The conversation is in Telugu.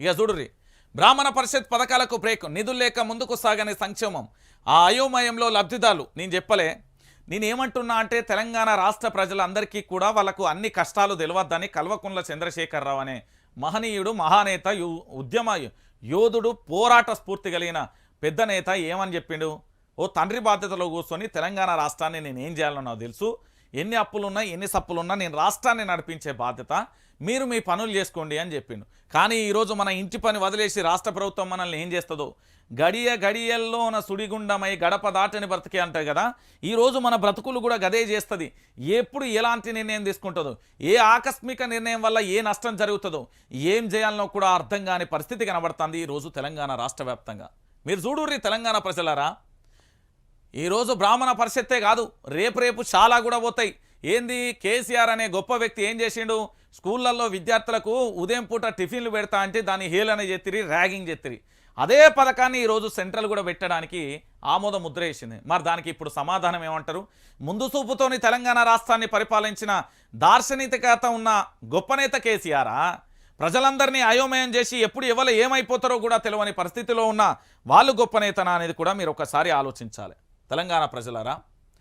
ఇక చూడుర్రి. బ్రాహ్మణ పరిషత్ పథకాలకు బ్రేక్ నిధులు లేక ముందుకు సాగని సంక్షేమం ఆ అయోమయంలో లబ్ధిదారులు నేను చెప్పలే నేను ఏమంటున్నా అంటే తెలంగాణ రాష్ట్ర ప్రజలందరికీ కూడా వాళ్ళకు అన్ని కష్టాలు తెలియద్దని కల్వకుంట్ల చంద్రశేఖరరావు అనే మహనీయుడు మహానేత యు ఉద్యమ యోధుడు పోరాట స్ఫూర్తి కలిగిన పెద్ద నేత ఏమని చెప్పిండు? ఓ తండ్రి బాధ్యతలో కూర్చొని తెలంగాణ రాష్ట్రాన్ని నేను ఏం చేయాలో నాకు తెలుసు. ఎన్ని అప్పులున్నా ఎన్ని సప్పులున్నా నేను రాష్ట్రాన్ని నడిపించే బాధ్యత మీరు మీ పనులు చేసుకోండి అని చెప్పిండు. కానీ ఈరోజు మన ఇంటి పని వదిలేసి రాష్ట్ర ప్రభుత్వం మనల్ని ఏం చేస్తుందో? గడియ గడియల్లో ఉన్న సుడిగుండమై గడప దాటని బ్రతికే అంటారు కదా? ఈరోజు మన బ్రతుకులు కూడా గదే చేస్తుంది. ఎప్పుడు ఎలాంటి నిర్ణయం తీసుకుంటుందో? ఏ ఆకస్మిక నిర్ణయం వల్ల ఏ నష్టం జరుగుతుందో? ఏం చేయాలనో కూడా అర్థం కాని పరిస్థితి కనబడుతుంది ఈరోజు తెలంగాణ రాష్ట్ర వ్యాప్తంగా. మీరు చూడుర్రి తెలంగాణ ప్రజలారా ఈరోజు బ్రాహ్మణ పరిషత్తే కాదు రేపు రేపు చాలా కూడా పోతాయి. ఏంది? కేసీఆర్ అనే గొప్ప వ్యక్తి ఏం చేసిండు? స్కూళ్ళల్లో విద్యార్థులకు ఉదయం పూట టిఫిన్లు పెడతా అంటే దాన్ని హేళన చెత్తిరి ర్యాగింగ్ చెత్తిరి. అదే పథకాన్ని ఈరోజు సెంట్రల్ కూడా పెట్టడానికి ఆమోద ముద్ర వేసింది. మరి దానికి ఇప్పుడు సమాధానం ఏమంటారు? ముందు చూపుతోని తెలంగాణ రాష్ట్రాన్ని పరిపాలించిన దార్శనికత ఉన్న గొప్ప నేత కేసీఆరా? ప్రజలందరినీ అయోమయం చేసి ఎప్పుడు ఎవరు ఏమైపోతారో కూడా తెలియని పరిస్థితిలో ఉన్న వాళ్ళు గొప్ప నేతనా అనేది కూడా మీరు ఒకసారి ఆలోచించాలి. తెలంగాణ ప్రజలారా